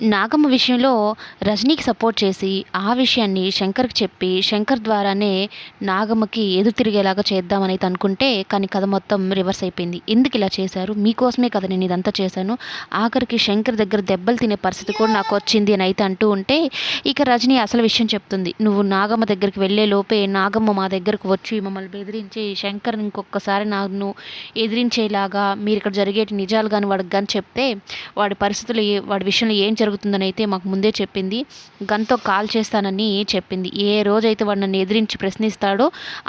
నాగమ్మ విషయంలో రజనీకి సపోర్ట్ చేసి ఆ విషయాన్ని శంకర్కి చెప్పి శంకర్ ద్వారానే నాగమ్మకి ఎదురు తిరిగేలాగా చేద్దామని అయితే అనుకుంటే కానీ కథ మొత్తం రివర్స్ అయిపోయింది. ఎందుకు ఇలా చేశారు? మీకోసమే కదా నేను ఇదంతా చేశాను. ఆఖరికి శంకర్ దగ్గర దెబ్బలు తినే పరిస్థితి కూడా నాకు వచ్చింది అని అయితే అంటూ ఉంటే ఇక రజనీ అసలు విషయం చెప్తుంది. నువ్వు నాగమ్మ దగ్గరికి వెళ్ళే లోపే నాగమ్మ మా దగ్గరకు వచ్చి మమ్మల్ని బెదిరించి శంకర్ ఇంకొకసారి నన్ను ఎదిరించేలాగా మీరు ఇక్కడ జరిగేటి నిజాలు కానీ వాడికి కానీ చెప్తే వాడి పరిస్థితులు వాడి విషయంలో ఏం జరుగుతుందని అయితే మాకు ముందే చెప్పింది. గన్తో కాల్ చేస్తానని చెప్పింది. ఏ రోజైతే వాడు నన్ను ఎదిరించి ప్రశ్నిస్తాడో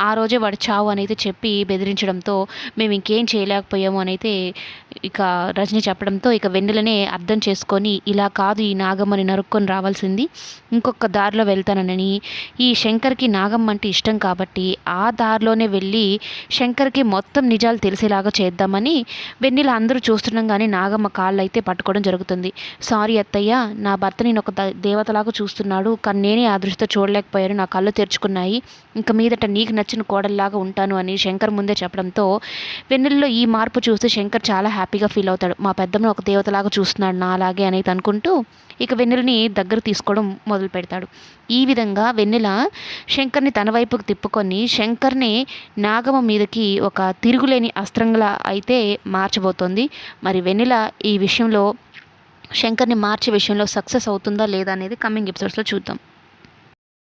ఆ రోజే వాడి చావు అని అయితే చెప్పి బెదిరించడంతో మేము ఇంకేం చేయలేకపోయాము అని అయితే ఇక రజని చెప్పడంతో ఇక వెన్నెలనే అర్థం చేసుకొని ఇలా కాదు ఈ నాగమ్మని నరుక్కొని రావాల్సింది. ఇంకొక దారిలో వెళ్తానని ఈ శంకర్కి నాగమ్మ అంటే ఇష్టం కాబట్టి ఆ దారిలోనే వెళ్ళి శంకర్కి మొత్తం నిజాలు తెలిసేలాగా చేద్దామని వెన్నెల అందరూ చూస్తుండగానే నాగమ్మ కాళ్ళు అయితే పట్టుకోవడం జరుగుతుంది. సారీ అత్తయ్య నా భర్త నేను ఒక ద- దేవతలాగా చూస్తున్నాడు. కానీ నేనే ఆ దృష్టితో చూడలేకపోయాను. నా కళ్ళు తెరుచుకున్నాయి. ఇంక మీదట నీకు నచ్చిన కోడల్లాగా ఉంటాను అని శంకర్ ముందే చెప్పడంతో వెన్నెల్లో ఈ మార్పు చూసి శంకర్ చాలా హ్యాపీ హ్యాపీగా ఫీల్ అవుతాడు. మా పెద్దమ్మను ఒక దేవతలాగా చూస్తున్నాడు నా అలాగే అని అయితే అనుకుంటూ ఇక వెన్నెలని దగ్గర తీసుకోవడం మొదలు పెడతాడు. ఈ విధంగా వెన్నెల శంకర్ని తన వైపుకు తిప్పుకొని శంకర్ని నాగమ్మ మీదకి ఒక తిరుగులేని అస్త్రంలా అయితే మార్చబోతోంది. మరి వెన్నెల ఈ విషయంలో శంకర్ని మార్చే విషయంలో సక్సెస్ అవుతుందా లేదా అనేది కమింగ్ ఎపిసోడ్స్లో చూద్దాం.